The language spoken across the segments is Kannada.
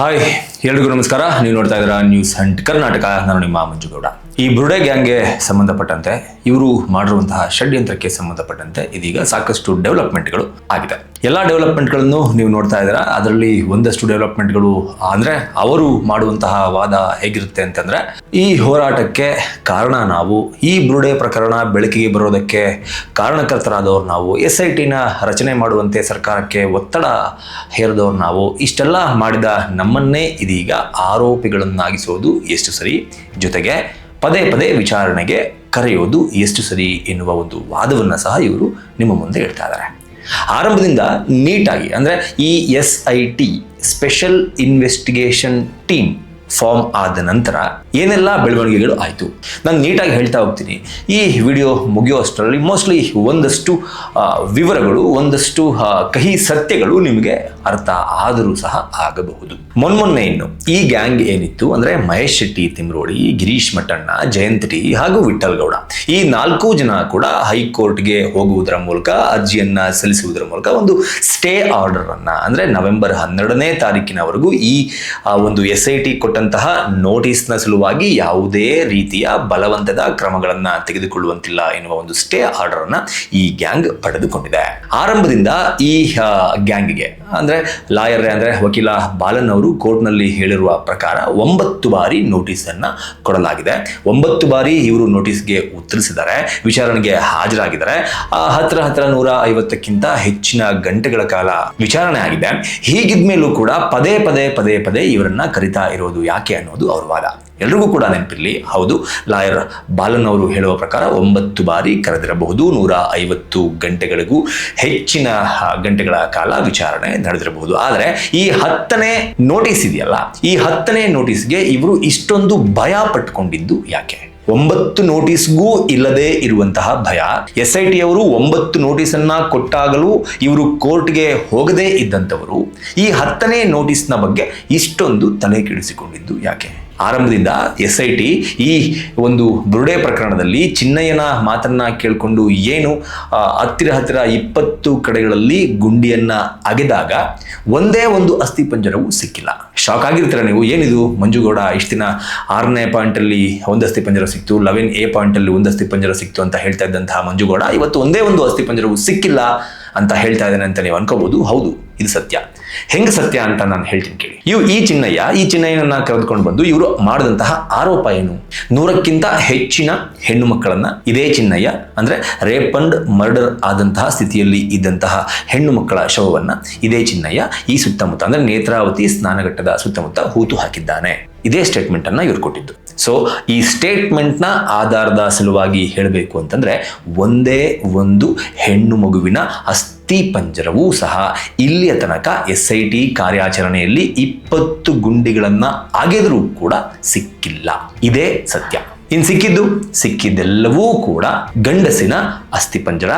ಹಾಯ್ ಎಲ್ರಿಗೂ ನಮಸ್ಕಾರ. ನೀವು ನೋಡ್ತಾ ಇದ್ದೀರಾ ನ್ಯೂಸ್ ಹಂಟ್ ಕರ್ನಾಟಕ ನಾನು ನಿಮ್ಮ ಮಂಜುಗೌಡ. ಈ ಬುರುಡೆ ಗ್ಯಾಂಗ್ಗೆ ಸಂಬಂಧಪಟ್ಟಂತೆ ಇವರು ಮಾಡಿರುವಂತಹ ಷಡ್ಯಂತ್ರಕ್ಕೆ ಸಂಬಂಧಪಟ್ಟಂತೆ ಇದೀಗ ಸಾಕಷ್ಟು ಡೆವಲಪ್ಮೆಂಟ್ಗಳು ಆಗಿದೆ. ಎಲ್ಲ ಡೆವಲಪ್ಮೆಂಟ್ಗಳನ್ನು ನೀವು ನೋಡ್ತಾ ಇದ್ದೀರಾ? ಅದರಲ್ಲಿ ಒಂದಷ್ಟು ಡೆವಲಪ್ಮೆಂಟ್ಗಳು ಅಂದರೆ ಅವರು ಮಾಡುವಂತಹ ವಾದ ಹೇಗಿರುತ್ತೆ ಅಂತಂದರೆ, ಈ ಹೋರಾಟಕ್ಕೆ ಕಾರಣ ನಾವು, ಈ ಬ್ರೂಡೆ ಪ್ರಕರಣ ಬೆಳಕಿಗೆ ಬರೋದಕ್ಕೆ ಕಾರಣಕರ್ತರಾದವರು ನಾವು, ಎಸ್ ಐ ಟಿನ ರಚನೆ ಮಾಡುವಂತೆ ಸರ್ಕಾರಕ್ಕೆ ಒತ್ತಡ ಹೇರಿದವರು ನಾವು, ಇಷ್ಟೆಲ್ಲ ಮಾಡಿದ ನಮ್ಮನ್ನೇ ಇದೀಗ ಆರೋಪಿಗಳನ್ನಾಗಿಸೋದು ಎಷ್ಟು ಸರಿ? ಜೊತೆಗೆ ಪದೇ ಪದೇ ವಿಚಾರಣೆಗೆ ಕರೆಯೋದು ಎಷ್ಟು ಸರಿ ಎನ್ನುವ ಒಂದು ವಾದವನ್ನು ಸಹ ಇವರು ನಿಮ್ಮ ಮುಂದೆ ಇಡ್ತಾ ಇದ್ದಾರೆ. ಆರಂಭದಿಂದ ನೀಟಾಗಿ ಅಂದರೆ ಈ S I T special investigation team form ಆದ ನಂತರ ಏನೆಲ್ಲ ಬೆಳವಣಿಗೆಗಳು ಆಯಿತು? ನಾನು ನೀಟಾಗಿ ಹೇಳ್ತಾ ಹೋಗ್ತೀನಿ. ಈ ವಿಡಿಯೋ ಮುಗಿಯೋ ಅಷ್ಟರಲ್ಲಿ ಮೋಸ್ಟ್ಲಿ ಒಂದಷ್ಟು ವಿವರಗಳು, ಒಂದಷ್ಟು ಕಹಿ ಸತ್ಯಗಳು ನಿಮಗೆ ಅರ್ಥ ಆದರೂ ಸಹ ಆಗಬಹುದು. ಮೊನ್ಮೊನ್ನೆ ಇನ್ನು, ಈ ಗ್ಯಾಂಗ್ ಏನಿತ್ತು ಅಂದರೆ ಮಹೇಶ್ ಶೆಟ್ಟಿ, ತಿಮ್ರೋಡಿ, ಗಿರೀಶ್ ಮಟ್ಟಣ್ಣ ಜಯಂತಿ ಹಾಗೂ ವಿಠಲ್ ಗೌಡ. ಈ ನಾಲ್ಕು ಜನ ಕೂಡ ಹೈಕೋರ್ಟ್ಗೆ ಹೋಗುವುದರ ಮೂಲಕ, ಅರ್ಜಿಯನ್ನು ಸಲ್ಲಿಸುವುದರ ಮೂಲಕ ಒಂದು ಸ್ಟೇ ಆರ್ಡರ್ ಅನ್ನ, ಅಂದರೆ ನವೆಂಬರ್ ಹನ್ನೆರಡನೇ ತಾರೀಕಿನವರೆಗೂ ಈ ಒಂದು ಎಸ್ ಐ ಟಿ ಕೊಟ್ಟಂತಹ ನೋಟಿಸ್ನ ಸಲುವಾಗಿ ಯಾವುದೇ ರೀತಿಯ ಬಲವಂತದ ಕ್ರಮಗಳನ್ನು ತೆಗೆದುಕೊಳ್ಳುವಂತಿಲ್ಲ ಎನ್ನುವ ಒಂದು ಸ್ಟೇ ಆರ್ಡರ್ ಅನ್ನ ಈ ಗ್ಯಾಂಗ್ ಪಡೆದುಕೊಂಡಿದೆ. ಆರಂಭದಿಂದ ಈ ಗ್ಯಾಂಗ್ಗೆ ಅಂದ್ರೆ ಲಾಯರ್ ಅಂದ್ರೆ ವಕೀಲ ಬಾಲನ್ ಅವರು ಕೋರ್ಟ್ನಲ್ಲಿ ಹೇಳಿರುವ ಪ್ರಕಾರ ಒಂಬತ್ತು ಬಾರಿ ನೋಟಿಸ್ ಅನ್ನ ಕೊಡಲಾಗಿದೆ. ಒಂಬತ್ತು ಬಾರಿ ಇವರು ನೋಟಿಸ್ಗೆ ಉತ್ತರಿಸಿದ್ದಾರೆ ವಿಚಾರಣೆಗೆ ಹಾಜರಾಗಿದ್ದಾರೆ. ಆ, ಹತ್ರ ಹತ್ರ ನೂರ ಐವತ್ತಕ್ಕಿಂತ ಹೆಚ್ಚಿನ ಗಂಟೆಗಳ ಕಾಲ ವಿಚಾರಣೆ ಆಗಿದೆ. ಹೀಗಿದ್ಮೇಲೂ ಕೂಡ ಪದೇ ಪದೇ ಪದೇ ಪದೇ ಇವರನ್ನ ಕರಿತಾ ಇರೋದು ಯಾಕೆ ಅನ್ನೋದು ಅವರ ವಾದ. ಎಲ್ರಿಗೂ ಕೂಡ ನೆನಪಿರಲಿ. ಹೌದು, ಲಾಯರ್ ಬಾಲನ್ ಅವರು ಹೇಳುವ ಪ್ರಕಾರ ಒಂಬತ್ತು ಬಾರಿ ಕರೆದಿರಬಹುದು, ನೂರ ಐವತ್ತು ಗಂಟೆಗಳಿಗೂ ಹೆಚ್ಚಿನ ಗಂಟೆಗಳ ಕಾಲ ವಿಚಾರಣೆ ನಡೆದಿರಬಹುದು. ಆದರೆ ಈ ಹತ್ತನೇ ನೋಟಿಸ್ ಇದೆಯಲ್ಲ, ಈ ಹತ್ತನೇ ನೋಟಿಸ್ಗೆ ಇವರು ಇಷ್ಟೊಂದು ಭಯ ಪಟ್ಕೊಂಡಿದ್ದು ಯಾಕೆ? ಒಂಬತ್ತು ನೋಟಿಸ್ಗೂ ಇಲ್ಲದೆ ಇರುವಂತಹ ಭಯ. ಎಸ್ ಐ ಟಿ ಅವರು ಒಂಬತ್ತು ನೋಟಿಸನ್ನ ಕೊಟ್ಟಾಗಲೂ ಇವರು ಕೋರ್ಟ್ಗೆ ಹೋಗದೇ ಇದ್ದಂಥವರು ಈ ಹತ್ತನೇ ನೋಟಿಸ್ನ ಬಗ್ಗೆ ಇಷ್ಟೊಂದು ತಲೆ ಕೆಡಿಸಿಕೊಂಡಿದ್ದು ಯಾಕೆ? ಆರಂಭದಿಂದ ಎಸ್ ಐ ಟಿ ಈ ಒಂದು ಬುರುಡೆ ಪ್ರಕರಣದಲ್ಲಿ ಚಿನ್ನಯ್ಯನ ಮಾತನ್ನ ಕೇಳಿಕೊಂಡು ಏನು ಹತ್ತಿರ ಹತ್ತಿರ ಇಪ್ಪತ್ತು ಕಡೆಗಳಲ್ಲಿ ಗುಂಡಿಯನ್ನ ಅಗೆದಾಗ ಒಂದೇ ಒಂದು ಅಸ್ಥಿಪಂಜರವು ಸಿಕ್ಕಿಲ್ಲ. ಶಾಕ್ ಆಗಿರ್ತೀರ ನೀವು? ಏನಿದು? ಮಂಜುಗೌಡ, ಇಷ್ಟು ದಿನ ಆರನೇ ಪಾಯಿಂಟಲ್ಲಿ ಒಂದು ಅಸ್ಥಿಪಂಜರ ಸಿಕ್ತು, ಲೆವೆನ್ ಎ ಪಾಯಿಂಟಲ್ಲಿ ಒಂದು ಅಸ್ಥಿಪಂಜರ ಸಿಕ್ತು ಅಂತ ಹೇಳ್ತಾ ಇದ್ದಂತಹ ಮಂಜುಗೌಡ, ಇವತ್ತು ಒಂದೇ ಒಂದು ಅಸ್ಥಿಪಂಜರವು ಸಿಕ್ಕಿಲ್ಲ ಅಂತ ಹೇಳ್ತಾ ಇದ್ದಾನೆ ಅಂತ ನೀವು ಅನ್ಕೋಬಹುದು ಹೌದು. ಇದು ಸತ್ಯ. ಹೆಂಗ ಸತ್ಯ ಅಂತ ನಾನು ಹೇಳ್ತೀನಿ ಕೇಳಿ. ಇವು ಈ ಚಿನ್ನಯ್ಯ, ಈ ಚಿನ್ನಯ್ಯನನ್ನ ಕರೆದುಕೊಂಡು ಬಂದು ಇವರು ಮಾಡಿದಂತಹ ಆರೋಪ ಏನು? ನೂರಕ್ಕಿಂತ ಹೆಚ್ಚಿನ ಹೆಣ್ಣು ಮಕ್ಕಳನ್ನ ಇದೇ ಚಿನ್ನಯ್ಯ, ಅಂದ್ರೆ ರೇಪ್ ಅಂಡ್ ಮರ್ಡರ್ ಆದಂತಹ ಸ್ಥಿತಿಯಲ್ಲಿ ಇದ್ದಂತಹ ಹೆಣ್ಣು ಮಕ್ಕಳ ಶವವನ್ನ ಇದೇ ಚಿನ್ನಯ್ಯ ಈ ಸುತ್ತಮುತ್ತ, ಅಂದ್ರೆ ನೇತ್ರಾವತಿ ಸ್ನಾನಘಟ್ಟದ ಸುತ್ತಮುತ್ತ ಹೂತು ಹಾಕಿದ್ದಾನೆ. ಇದೇ ಸ್ಟೇಟ್ಮೆಂಟ್ ಅನ್ನ ಇವ್ರು ಕೊಟ್ಟಿದ್ದು. ಸೊ ಈ ಸ್ಟೇಟ್ಮೆಂಟ್ನ ಆಧಾರದ ಸಲುವಾಗಿ ಹೇಳಬೇಕು ಅಂತಂದ್ರೆ, ಒಂದೇ ಒಂದು ಹೆಣ್ಣು ಮಗುವಿನ ಅಸ್ಥಿ ಪಂಜರವೂ ಸಹ ಇಲ್ಲಿಯ ತನಕ ಎಸ್ ಐ ಟಿ ಕಾರ್ಯಾಚರಣೆಯಲ್ಲಿ ಇಪ್ಪತ್ತು ಗುಂಡಿಗಳನ್ನು ಅಗೆದರೂ ಕೂಡ ಸಿಕ್ಕಿಲ್ಲ. ಇದೇ ಸತ್ಯ. ಇನ್ ಸಿಕ್ಕಿದ್ದು? ಸಿಕ್ಕಿದ್ದೆಲ್ಲವೂ ಕೂಡ ಗಂಡಸಿನ ಅಸ್ಥಿಪಂಜರ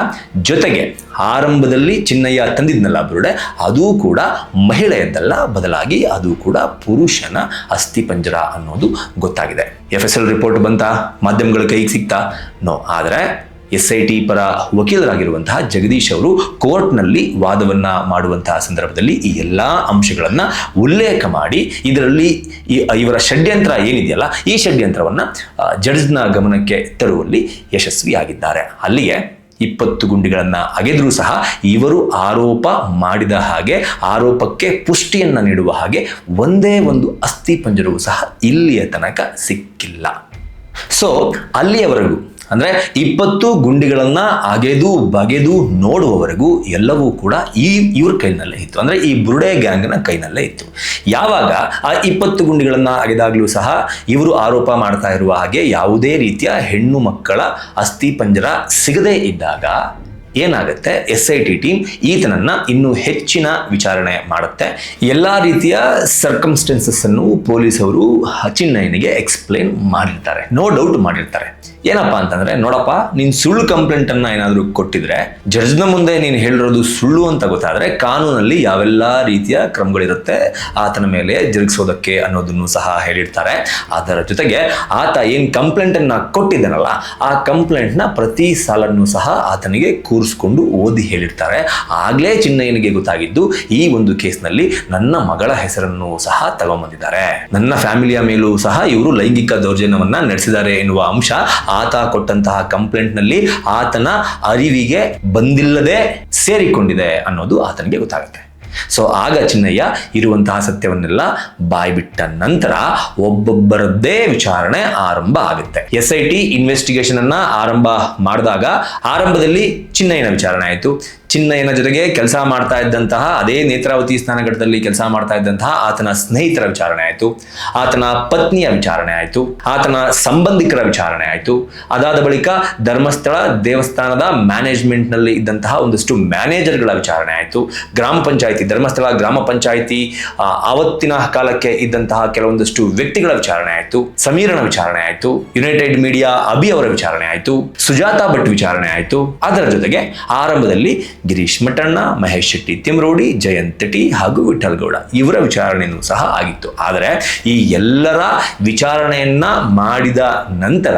ಜೊತೆಗೆ ಆರಂಭದಲ್ಲಿ ಚಿನ್ನಯ್ಯ ತಂದಿದ್ನಲ್ಲ ಬುರುಡೆ, ಅದು ಕೂಡ ಮಹಿಳೆಯದ್ದಲ್ಲ, ಬದಲಾಗಿ ಅದು ಕೂಡ ಪುರುಷನ ಅಸ್ಥಿಪಂಜರ ಅನ್ನೋದು ಗೊತ್ತಾಗಿದೆ. ಎಫ್ ಎಸ್ ಎಲ್ ರಿಪೋರ್ಟ್ ಬಂತ? ಮಾಧ್ಯಮಗಳ ಕೈಗೆ ಸಿಕ್ತಾ? ನೋ ಆದರೆ ಎಸ್ ಐ ಟಿ ಪರ ವಕೀಲರಾಗಿರುವಂತಹ ಜಗದೀಶ್ ಅವರು ಕೋರ್ಟ್ನಲ್ಲಿ ವಾದವನ್ನ ಮಾಡುವಂತಹ ಸಂದರ್ಭದಲ್ಲಿ ಈ ಎಲ್ಲ ಅಂಶಗಳನ್ನು ಉಲ್ಲೇಖ ಮಾಡಿ ಇದರಲ್ಲಿ ಇವರ ಷಡ್ಯಂತ್ರ ಏನಿದೆಯಲ್ಲ, ಈ ಷಡ್ಯಂತ್ರವನ್ನು ಜಡ್ಜ್ನ ಗಮನಕ್ಕೆ ತರುವಲ್ಲಿ ಯಶಸ್ವಿಯಾಗಿದ್ದಾರೆ. ಅಲ್ಲಿಯೇ ಇಪ್ಪತ್ತು ಗುಂಡಿಗಳನ್ನು ಅಗೆದರೂ ಸಹ ಇವರು ಆರೋಪ ಮಾಡಿದ ಹಾಗೆ, ಆರೋಪಕ್ಕೆ ಪುಷ್ಟಿಯನ್ನು ನೀಡುವ ಹಾಗೆ ಒಂದೇ ಒಂದು ಅಸ್ಥಿ ಪಂಜರವೂ ಸಹ ಇಲ್ಲಿಯ ತನಕ ಸಿಕ್ಕಿಲ್ಲ. ಸೊ ಅಲ್ಲಿಯವರೆಗೂ ಅಂದ್ರೆ ಇಪ್ಪತ್ತು ಗುಂಡಿಗಳನ್ನು ಅಗೆದು ಬಗೆದು ನೋಡುವವರೆಗೂ ಎಲ್ಲವೂ ಕೂಡ ಈ ಇವ್ರ ಕೈನಲ್ಲೇ ಇತ್ತು. ಅಂದರೆ ಈ ಬುರುಡೆ ಗ್ಯಾಂಗ್ನ ಕೈನಲ್ಲೇ ಇತ್ತು. ಯಾವಾಗ ಆ ಇಪ್ಪತ್ತು ಗುಂಡಿಗಳನ್ನು ಅಗೆದಾಗಲೂ ಸಹ ಇವರು ಆರೋಪ ಮಾಡ್ತಾ ಇರುವ ಹಾಗೆ ಯಾವುದೇ ರೀತಿಯ ಹೆಣ್ಣು ಮಕ್ಕಳ ಅಸ್ಥಿ ಪಂಜರ ಸಿಗದೇ ಇದ್ದಾಗ ಏನಾಗುತ್ತೆ? ಎಸ್ ಐ ಟಿ ಟೀಮ್ ಈತನನ್ನು ಇನ್ನೂ ಹೆಚ್ಚಿನ ವಿಚಾರಣೆ ಮಾಡುತ್ತೆ. ಎಲ್ಲ ರೀತಿಯ ಸರ್ಕಮ್ಸ್ಟೆನ್ಸಸ್ ಅನ್ನು ಪೊಲೀಸ್ ಅವರು ಚಿನ್ನಯ್ಯನಿಗೆ ಎಕ್ಸ್ಪ್ಲೇನ್ ಮಾಡಿರ್ತಾರೆ. ನೋ ಡೌಟ್ ಮಾಡಿರ್ತಾರೆ. ಏನಪ್ಪಾ ಅಂತಂದ್ರೆ, ನೋಡಪ್ಪ, ನೀನ್ ಸುಳ್ಳು ಕಂಪ್ಲೇಂಟ್ ಅನ್ನ ಏನಾದ್ರೂ ಕೊಟ್ಟಿದ್ರೆ ಜಡ್ಜ್ನ ಮುಂದೆ ನೀನ್ ಹೇಳಿರೋದು ಸುಳ್ಳು ಅಂತ ಗೊತ್ತಾದ್ರೆ, ಕಾನೂನಲ್ಲಿ ಯಾವೆಲ್ಲ ರೀತಿಯ ಕ್ರಮಗಳಿರುತ್ತೆ, ಆತನ ಮೇಲೆ ಜರುಗಿಸೋದಕ್ಕೆ ಅನ್ನೋದನ್ನು ಸಹ ಹೇಳಿರ್ತಾರೆ. ಅದರ ಜೊತೆಗೆ, ಆತ ಏನ್ ಕಂಪ್ಲೇಂಟ್ ಅನ್ನ ಕೊಟ್ಟಿದ್ದಾನಲ್ಲ, ಆ ಕಂಪ್ಲೇಂಟ್ನ ಪ್ರತಿ ಸಾಲನ್ನು ಸಹ ಆತನಿಗೆ ಕೂರಿಸ್ಕೊಂಡು ಓದಿ ಹೇಳಿರ್ತಾರೆ. ಆಗ್ಲೇ ಚಿನ್ನಯ್ಯನಿಗೆ ಗೊತ್ತಾಗಿದ್ದು, ಈ ಒಂದು ಕೇಸ್ನಲ್ಲಿ ನನ್ನ ಮಗಳ ಹೆಸರನ್ನು ಸಹ ತಗೊಂಬಂದಿದ್ದಾರೆ. ನನ್ನ ಫ್ಯಾಮಿಲಿಯ ಮೇಲೂ ಸಹ ಇವರು ಲೈಂಗಿಕ ದೌರ್ಜನ್ಯವನ್ನ ನಡೆಸಿದ್ದಾರೆ ಎನ್ನುವ ಅಂಶ ಆತ ಕೊಟ್ಟಂತಹ ಕಂಪ್ಲೇಂಟ್ನಲ್ಲಿ ಆತನ ಅರಿವಿಗೆ ಬಂದಿಲ್ಲದೆ ಸೇರಿಕೊಂಡಿದೆ ಅನ್ನೋದು ಆತನಿಗೆ ಗೊತ್ತಾಗುತ್ತೆ. ಸೊ ಆಗ ಚಿನ್ನಯ್ಯ ಇರುವಂತಹ ಸತ್ಯವನ್ನೆಲ್ಲ ಬಾಯ್ಬಿಟ್ಟ ನಂತರ ಒಬ್ಬೊಬ್ಬರದ್ದೇ ವಿಚಾರಣೆ ಆರಂಭ ಆಗುತ್ತೆ. ಎಸ್ ಐ ಟಿ ಇನ್ವೆಸ್ಟಿಗೇಷನ್ ಅನ್ನ ಆರಂಭ ಮಾಡಿದಾಗ ಆರಂಭದಲ್ಲಿ ಚಿನ್ನಯ್ಯನ ವಿಚಾರಣೆ ಆಯಿತು. ಚಿನ್ನಯ್ಯನ ಜೊತೆಗೆ ಕೆಲಸ ಮಾಡ್ತಾ ಇದ್ದಂತಹ, ಅದೇ ನೇತ್ರಾವತಿ ಸ್ನಾನಘಟ್ಟದಲ್ಲಿ ಕೆಲಸ ಮಾಡ್ತಾ ಇದ್ದಂತಹ ಆತನ ಸ್ನೇಹಿತರ ವಿಚಾರಣೆ ಆಯಿತು. ಆತನ ಪತ್ನಿಯ ವಿಚಾರಣೆ ಆಯಿತು. ಆತನ ಸಂಬಂಧಿಕರ ವಿಚಾರಣೆ ಆಯಿತು. ಅದಾದ ಬಳಿಕ ಧರ್ಮಸ್ಥಳ ದೇವಸ್ಥಾನದ ಮ್ಯಾನೇಜ್ಮೆಂಟ್ನಲ್ಲಿ ಇದ್ದಂತಹ ಒಂದಷ್ಟು ಮ್ಯಾನೇಜರ್ಗಳ ವಿಚಾರಣೆ ಆಯಿತು. ಗ್ರಾಮ ಪಂಚಾಯಿತಿ, ಧರ್ಮಸ್ಥಳ ಗ್ರಾಮ ಪಂಚಾಯಿತಿ ಆವತ್ತಿನ ಕಾಲಕ್ಕೆ ಇದ್ದಂತಹ ಕೆಲವೊಂದಷ್ಟು ವ್ಯಕ್ತಿಗಳ ವಿಚಾರಣೆ ಆಯಿತು. ಸಮೀರನ ವಿಚಾರಣೆ ಆಯಿತು. ಯುನೈಟೆಡ್ ಮೀಡಿಯಾ ಅಭಿ ಅವರ ವಿಚಾರಣೆ ಆಯಿತು. ಸುಜಾತಾ ಭಟ್ ವಿಚಾರಣೆ ಆಯಿತು. ಅದರ ಜೊತೆಗೆ ಆರಂಭದಲ್ಲಿ ಗಿರೀಶ್ ಮಠಣ್ಣ, ಮಹೇಶ್ ಶೆಟ್ಟಿ ತಿಮ್ರೋಡಿ, ಜಯಂತ್ ಟಿ ಹಾಗೂ ವಿಠಲ್ಗೌಡ ಇವರ ವಿಚಾರಣೆಯೂ ಸಹ ಆಗಿತ್ತು. ಆದರೆ ಈ ಎಲ್ಲರ ವಿಚಾರಣೆಯನ್ನ ಮಾಡಿದ ನಂತರ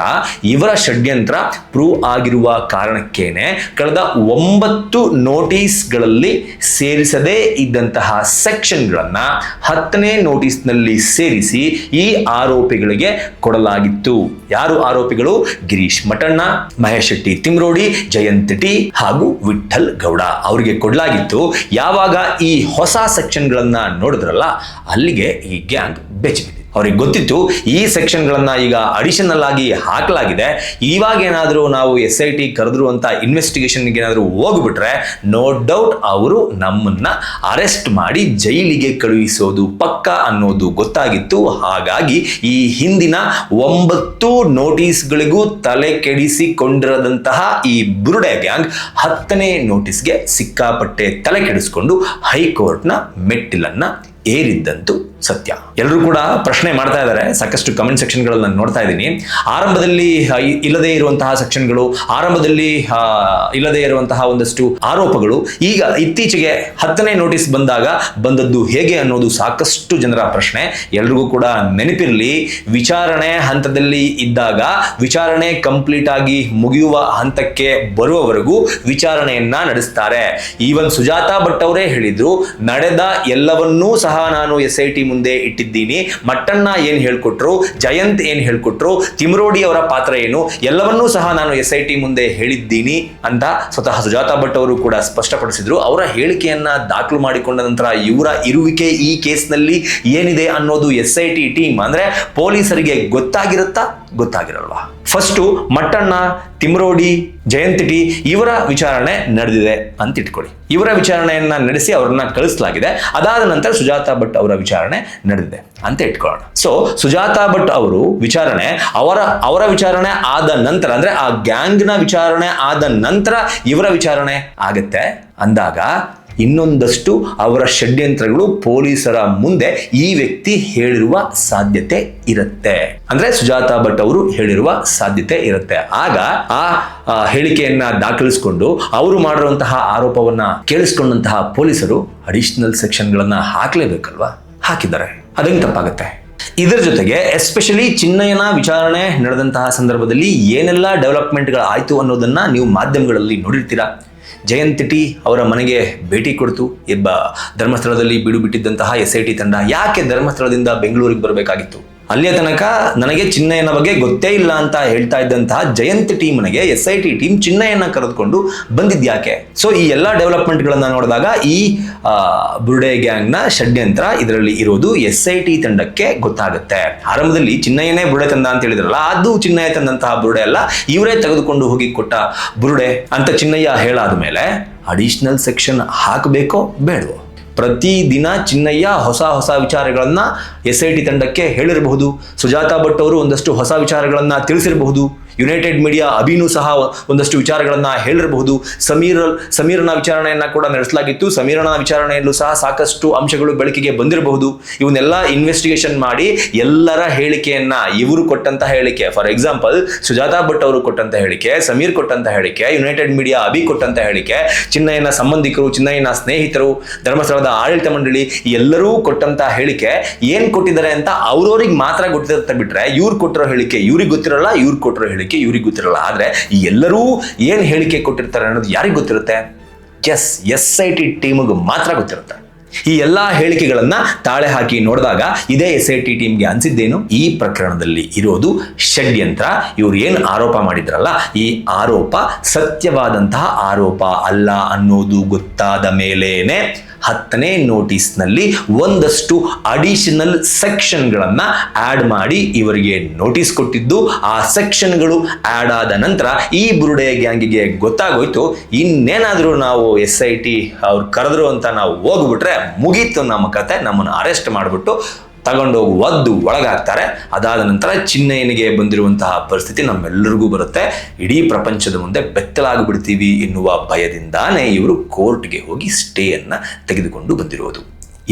ಇವರ ಷಡ್ಯಂತ್ರ ಪ್ರೂವ್ ಆಗಿರುವ ಕಾರಣಕ್ಕೇನೆ ಕಳೆದ ಒಂಬತ್ತು ನೋಟಿಸ್ಗಳಲ್ಲಿ ಸೇರಿಸದೇ ಇದ್ದಂತಹ ಸೆಕ್ಷನ್ಗಳನ್ನು ಹತ್ತನೇ ನೋಟಿಸ್ನಲ್ಲಿ ಸೇರಿಸಿ ಈ ಆರೋಪಿಗಳಿಗೆ ಕೊಡಲಾಗಿತ್ತು. ಯಾರು ಆರೋಪಿಗಳು? ಗಿರೀಶ್ ಮಟಣ್ಣ ಮಹೇಶ್ ಶೆಟ್ಟಿ ತಿಮ್ರೋಡಿ, ಜಯಂತ್ ಟಿ ಹಾಗೂ ವಿಠಲ್ ಗೌಡ. ಅವರಿಗೆ ಕೊಡಲಾಗಿತ್ತು. ಯಾವಾಗ ಈ ಹೊಸ ಸೆಕ್ಷನ್ಗಳನ್ನ ನೋಡಿದ್ರಲ್ಲ, ಅಲ್ಲಿಗೆ ಈ ಗ್ಯಾಂಗ್ ಬೆಚ್ಚಿಬಿದ್ದಿತ್ತು. ಅವ್ರಿಗೆ ಗೊತ್ತಿತ್ತು ಈ ಸೆಕ್ಷನ್ಗಳನ್ನು ಈಗ ಅಡಿಷನಲ್ ಆಗಿ ಹಾಕಲಾಗಿದೆ. ಇವಾಗ ಏನಾದರೂ ನಾವು ಎಸ್ ಐ ಟಿ ಕರೆದ್ರು ಅಂತ ಇನ್ವೆಸ್ಟಿಗೇಷನ್ಗೆ ಏನಾದರೂ ಹೋಗ್ಬಿಟ್ರೆ ನೋ ಡೌಟ್ ಅವರು ನಮ್ಮನ್ನ ಅರೆಸ್ಟ್ ಮಾಡಿ ಜೈಲಿಗೆ ಕಳುಹಿಸೋದು ಪಕ್ಕ ಅನ್ನೋದು ಗೊತ್ತಾಗಿತ್ತು. ಹಾಗಾಗಿ ಈ ಹಿಂದಿನ ಒಂಬತ್ತು ನೋಟಿಸ್ಗಳಿಗೂ ತಲೆ ಕೆಡಿಸಿಕೊಂಡಿರದಂತಹ ಈ ಬುರುಡೆ ಗ್ಯಾಂಗ್ ಹತ್ತನೇ ನೋಟಿಸ್ಗೆ ಸಿಕ್ಕಾಪಟ್ಟೆ ತಲೆ ಕೆಡಿಸಿಕೊಂಡು ಹೈಕೋರ್ಟ್ನ ಮೆಟ್ಟಿಲನ್ನ ಏರಿದ್ದಂತೂ ಸತ್ಯ. ಎಲ್ಲರೂ ಕೂಡ ಪ್ರಶ್ನೆ ಮಾಡ್ತಾ ಇದ್ದಾರೆ. ಸಾಕಷ್ಟು ಕಮೆಂಟ್ ಸೆಕ್ಷನ್ಗಳಲ್ಲಿ ನಾನು ನೋಡ್ತಾ ಇದ್ದೀನಿ. ಆರಂಭದಲ್ಲಿ ಇಲ್ಲದೆ ಇರುವಂತಹ ಸೆಕ್ಷನ್ಗಳು ಆರಂಭದಲ್ಲಿ ಇಲ್ಲದೇ ಇರುವಂತಹ ಒಂದಷ್ಟು ಆರೋಪಗಳು. ಈಗ ಇತ್ತೀಚೆಗೆ ಹತ್ತನೇ ನೋಟಿಸ್ ಬಂದಾಗ ಬಂದದ್ದು ಹೇಗೆ ಅನ್ನೋದು ಸಾಕಷ್ಟು ಜನರ ಪ್ರಶ್ನೆ. ಎಲ್ರಿಗೂ ಕೂಡ ನೆನಪಿರಲಿ, ವಿಚಾರಣೆ ಹಂತದಲ್ಲಿ ಇದ್ದಾಗ, ವಿಚಾರಣೆ ಕಂಪ್ಲೀಟ್ ಆಗಿ ಮುಗಿಯುವ ಹಂತಕ್ಕೆ ಬರುವವರೆಗೂ ವಿಚಾರಣೆಯನ್ನ ನಡೆಸ್ತಾರೆ. ಈವನ್ ಸುಜಾತಾ ಭಟ್ ಅವರೇ ಹೇಳಿದ್ರು, ನಡೆದ ಎಲ್ಲವನ್ನೂ ಸಹ ನಾನು ಎಸ್ ಐ ಟಿ ಮುಂದೆ ಇಟ್ಟಿದ್ದೀನಿ. ಮಟ್ಟಣ್ಣ ಏನು ಹೇಳ್ಕೊಟ್ರು, ಜಯಂತ್ ಏನು ಹೇಳ್ಕೊಟ್ರು, ತಿಮ್ರೋಡಿ ಅವರ ಪಾತ್ರ ಏನು, ಎಲ್ಲವನ್ನೂ ಸಹ ನಾನು ಎಸ್ ಐ ಟಿ ಮುಂದೆ ಹೇಳಿದ್ದೀನಿ ಅಂತ ಸ್ವತಃ ಸುಜಾತಾ ಭಟ್ ಅವರು ಕೂಡ ಸ್ಪಷ್ಟಪಡಿಸಿದ್ರು. ಅವರ ಹೇಳಿಕೆಯನ್ನ ದಾಖಲು ಮಾಡಿಕೊಂಡ ನಂತರ ಇವರ ಇರುವಿಕೆ ಈ ಕೇಸ್ನಲ್ಲಿ ಏನಿದೆ ಅನ್ನೋದು ಎಸ್ ಐ ಟಿ ಟೀಮ್ ಅಂದ್ರೆ ಪೊಲೀಸರಿಗೆ ಗೊತ್ತಾಗಿರುತ್ತಾ? ಗೊತ್ತಾಗಿರಲ್ವಾ? ಫಸ್ಟು ಮಟ್ಟಣ್ಣ, ತಿಮ್ರೋಡಿ, ಜಯಂತಿಟಿ ಇವರ ವಿಚಾರಣೆ ನಡೆದಿದೆ ಅಂತ ಇಟ್ಕೊಳ್ಳಿ. ಇವರ ವಿಚಾರಣೆಯನ್ನ ನಡೆಸಿ ಅವರನ್ನ ಕಳಿಸಲಾಗಿದೆ. ಅದಾದ ನಂತರ ಸುಜಾತಾ ಭಟ್ ಅವರ ವಿಚಾರಣೆ ನಡೆದಿದೆ ಅಂತ ಇಟ್ಕೊಳ್ಳೋಣ. ಸೊ ಸುಜಾತಾ ಭಟ್ ಅವರು ವಿಚಾರಣೆ ಅವರ ಅವರ ವಿಚಾರಣೆ ಆದ ನಂತರ, ಅಂದ್ರೆ ಆ ಗ್ಯಾಂಗ್ನ ವಿಚಾರಣೆ ಆದ ನಂತರ ಇವರ ವಿಚಾರಣೆ ಆಗತ್ತೆ. ಅಂದಾಗ ಇನ್ನೊಂದಷ್ಟು ಅವರ ಷಡ್ಯಂತ್ರಗಳು ಪೊಲೀಸರ ಮುಂದೆ ಈ ವ್ಯಕ್ತಿ ಹೇಳಿರುವ ಸಾಧ್ಯತೆ ಇರುತ್ತೆ. ಅಂದ್ರೆ ಸುಜಾತಾ ಭಟ್ ಅವರು ಹೇಳಿರುವ ಸಾಧ್ಯತೆ ಇರುತ್ತೆ. ಆಗ ಆ ಹೇಳಿಕೆಯನ್ನ ದಾಖಲಿಸಿಕೊಂಡು ಅವರು ಮಾಡಿರುವಂತಹ ಆರೋಪವನ್ನ ಕೇಳಿಸಿಕೊಂಡಂತಹ ಪೊಲೀಸರು ಅಡಿಷನಲ್ ಸೆಕ್ಷನ್ಗಳನ್ನ ಹಾಕಲೇಬೇಕಲ್ವಾ? ಹಾಕಿದ್ದಾರೆ. ಅದಂಗೆ ತಪ್ಪಾಗುತ್ತೆ? ಇದರ ಜೊತೆಗೆ ಎಸ್ಪೆಷಲಿ ಚಿನ್ನಯನ ವಿಚಾರಣೆ ನಡೆದಂತಹ ಸಂದರ್ಭದಲ್ಲಿ ಏನೆಲ್ಲ ಡೆವಲಪ್ಮೆಂಟ್ಗಳು ಆಯ್ತು ಅನ್ನೋದನ್ನ ನೀವು ಮಾಧ್ಯಮಗಳಲ್ಲಿ ನೋಡಿರ್ತೀರಾ? ಜಯಂತ್ ಟಿ ಅವರ ಮನೆಗೆ ಭೇಟಿ ಕೊಡ್ತು. ಇಬ್ಬ ಧರ್ಮಸ್ಥಳದಲ್ಲಿ ಬೀಡು ಬಿಟ್ಟಿದ್ದಂತಹ ಎಸ್ ಐ ಟಿ ತಂಡ ಯಾಕೆ ಧರ್ಮಸ್ಥಳದಿಂದ ಬೆಂಗಳೂರಿಗೆ ಬರಬೇಕಾಗಿತ್ತು? ಅಲ್ಲಿಯ ತನಕ ನನಗೆ ಚಿನ್ನಯ್ಯನ ಬಗ್ಗೆ ಗೊತ್ತೇ ಇಲ್ಲ ಅಂತ ಹೇಳ್ತಾ ಇದ್ದಂತಹ ಜಯಂತ್ ಟೀಮ್ ನನಗೆ ಎಸ್ ಐ ಟಿ ಟೀಮ್ ಚಿನ್ನಯ್ಯನ ಕರೆದುಕೊಂಡು ಬಂದಿದ್ಯಾಕೆ ಸೊ ಈ ಎಲ್ಲ ಡೆವಲಪ್ಮೆಂಟ್ಗಳನ್ನು ನೋಡಿದಾಗ ಈ ಬುರುಡೆ ಗ್ಯಾಂಗ್ನ ಷಡ್ಯಂತ್ರ ಇದರಲ್ಲಿ ಇರೋದು ಎಸ್ ಐ ಟಿ ತಂಡಕ್ಕೆ ಗೊತ್ತಾಗುತ್ತೆ. ಆರಂಭದಲ್ಲಿ ಚಿನ್ನಯ್ಯನೇ ಬುರುಡೆ ತಂದ ಅಂತ ಹೇಳಿದ್ರಲ್ಲ ಅದು ಚಿನ್ನಯ್ಯ ತಂದಂತಹ ಬುರುಡೆ ಅಲ್ಲ, ಇವರೇ ತೆಗೆದುಕೊಂಡು ಹೋಗಿ ಕೊಟ್ಟ ಬುರುಡೆ ಅಂತ ಚಿನ್ನಯ್ಯ ಹೇಳಾದ ಮೇಲೆ ಅಡಿಷನಲ್ ಸೆಕ್ಷನ್ ಹಾಕಬೇಕೋ ಬೇಡವೋ? ಪ್ರತಿದಿನ ಚಿನ್ನಯ್ಯ ಹೊಸ ಹೊಸ ವಿಚಾರಗಳನ್ನು ಎಸ್ ಐ ಟಿ ತಂಡಕ್ಕೆ ಹೇಳಿರಬಹುದು. ಸುಜಾತಾ ಭಟ್ ಅವರು ಒಂದಷ್ಟು ಹೊಸ ವಿಚಾರಗಳನ್ನು ತಿಳಿಸಿರಬಹುದು. ಯುನೈಟೆಡ್ ಮೀಡಿಯಾ ಅಭಿನೂ ಸಹ ಒಂದಷ್ಟು ವಿಚಾರಗಳನ್ನು ಹೇಳಿರಬಹುದು. ಸಮೀರ್ ಸಮೀರನ ವಿಚಾರಣೆಯನ್ನು ಕೂಡ ನಡೆಸಲಾಗಿತ್ತು. ಸಮೀರನ ವಿಚಾರಣೆಯಲ್ಲೂ ಸಹ ಸಾಕಷ್ಟು ಅಂಶಗಳು ಬೆಳಕಿಗೆ ಬಂದಿರಬಹುದು. ಇವನ್ನೆಲ್ಲ ಇನ್ವೆಸ್ಟಿಗೇಷನ್ ಮಾಡಿ ಎಲ್ಲರ ಹೇಳಿಕೆಯನ್ನು ಇವರು ಕೊಟ್ಟಂತ ಹೇಳಿಕೆ. ಫಾರ್ ಎಕ್ಸಾಂಪಲ್ ಸುಜಾತಾ ಭಟ್ ಅವರು ಕೊಟ್ಟಂತ ಹೇಳಿಕೆ, ಸಮೀರ್ ಕೊಟ್ಟಂತ ಹೇಳಿಕೆ ಯುನೈಟೆಡ್ ಮೀಡಿಯಾ ಅಭಿ ಕೊಟ್ಟಂತ ಹೇಳಿಕೆ, ಚಿನ್ನಯ್ಯನ ಸಂಬಂಧಿಕರು, ಚಿನ್ನಯ್ಯನ ಸ್ನೇಹಿತರು, ಧರ್ಮಸ್ಥಳದ ಆಡಳಿತ ಮಂಡಳಿ ಎಲ್ಲರೂ ಕೊಟ್ಟಂತ ಹೇಳಿಕೆ. ಏನ್ ಕೊಟ್ಟಿದ್ದಾರೆ ಅಂತ ಅವ್ರವ್ರಿಗೆ ಮಾತ್ರ ಗೊತ್ತಿರುತ್ತೆ ಬಿಟ್ರೆ ಇವ್ರು ಕೊಟ್ಟಿರೋ ಹೇಳಿಕೆ, ಇವ್ರಿಗೆ ಗೊತ್ತಿರಲ್ಲ, ಇವ್ರು ಕೊಟ್ಟಿರೋ ಹೇಳಿಕೆ. ಇವ್ರಿಗೆ ಗೊತ್ತಿರಲ್ಲ. ಆದ್ರೆ ಈ ಎಲ್ಲರೂ ಏನು ಹೇಳಿಕೆ ಕೊಟ್ಟಿರ್ತಾರೆ ಅನ್ನೋದು ಯಾರಿಗೆ ಗೊತ್ತಿರುತ್ತೆ? ಎಸ್ ಎಸ್ ಐ ಟಿ ಟೀಮ್ಗೆ ಮಾತ್ರ ಗೊತ್ತಿರುತ್ತೆ. ಈ ಎಲ್ಲಾ ಹೇಳಿಕೆಗಳನ್ನು ತಾಳೆ ಹಾಕಿ ನೋಡಿದಾಗ ಇದೇ ಎಸ್ ಐ ಟಿ ಟೀಮ್ಗೆ ಅನಿಸಿದ್ದೇನು? ಈ ಪ್ರಕರಣದಲ್ಲಿ ಇರೋದು ಷಡ್ಯಂತ್ರ. ಇವರು ಏನು ಆರೋಪ ಮಾಡಿದ್ರಲ್ಲ, ಈ ಆರೋಪ ಸತ್ಯವಾದಂತಹ ಆರೋಪ ಅಲ್ಲ ಅನ್ನೋದು ಗೊತ್ತಾದ ಮೇಲೇನೆ ಹತ್ತನೇ ನೋಟಿಸ್ನಲ್ಲಿ ಒಂದಷ್ಟು ಅಡಿಷನಲ್ ಸೆಕ್ಷನ್ಗಳನ್ನು ಆ್ಯಡ್ ಮಾಡಿ ಇವರಿಗೆ ನೋಟಿಸ್ ಕೊಟ್ಟಿದ್ದು. ಆ ಸೆಕ್ಷನ್ಗಳು ಆ್ಯಡ್ ಆದ ನಂತರ ಈ ಬುರುಡೆ ಗ್ಯಾಂಗಿಗೆ ಗೊತ್ತಾಗೋಯ್ತು, ಇನ್ನೇನಾದರೂ ನಾವು ಎಸ್ ಐ ಟಿ ಅವ್ರು ಕರೆದ್ರು ಅಂತ ನಾವು ಹೋಗ್ಬಿಟ್ರೆ ಮುಗೀತು ನಮ್ಮ ಕತೆ, ನಮ್ಮನ್ನು ಅರೆಸ್ಟ್ ಮಾಡಿಬಿಟ್ಟು ತಗೊಂಡೋಗಿ ಒದ್ದು ಒಳಗಾಗ್ತಾರೆ. ಅದಾದ ನಂತರ ಚಿನ್ನಯ್ಯನಿಗೆ ಬಂದಿರುವಂತಹ ಪರಿಸ್ಥಿತಿ ನಮ್ಮೆಲ್ಲರಿಗೂ ಬರುತ್ತೆ. ಇಡೀ ಪ್ರಪಂಚದ ಮುಂದೆ ಬೆತ್ತಲಾಗಿಬಿಡ್ತೀವಿ ಎನ್ನುವ ಭಯದಿಂದಾನೇ ಇವರು ಕೋರ್ಟ್ಗೆ ಹೋಗಿ ಸ್ಟೇಯನ್ನು ತೆಗೆದುಕೊಂಡು ಬಂದಿರುವುದು